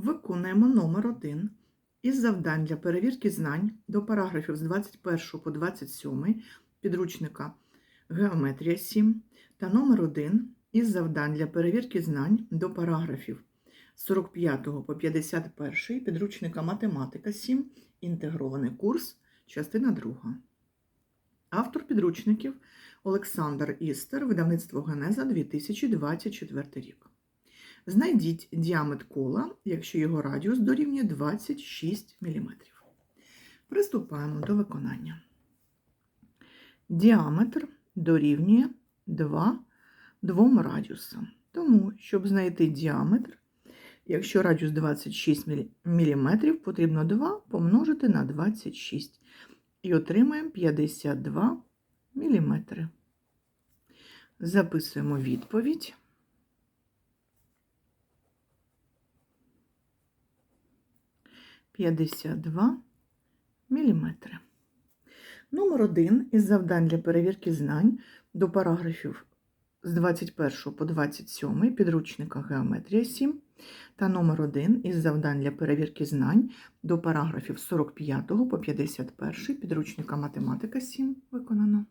Виконуємо номер 1 із завдань для перевірки знань до параграфів з 21 по 27 підручника Геометрія 7 та номер 1 із завдань для перевірки знань до параграфів з 45 по 51 підручника Математика 7, інтегрований курс, частина 2. Автор підручників Олександр Істер, видавництво Генеза 2024 рік. Знайдіть діаметр кола, якщо його радіус дорівнює 26 мм. Приступаємо до виконання. Діаметр дорівнює 2 двом радіусам. Тому, щоб знайти діаметр, якщо радіус 26 мм, потрібно 2 помножити на 26 і отримаємо 52 мм. Записуємо відповідь. П'ятдесят два міліметри. Номер один із завдань для перевірки знань до параграфів з 21 по 27 підручника Геометрія 7 та номер 1 із завдань для перевірки знань до параграфів з 45 по 51 підручника Математика 7 виконано.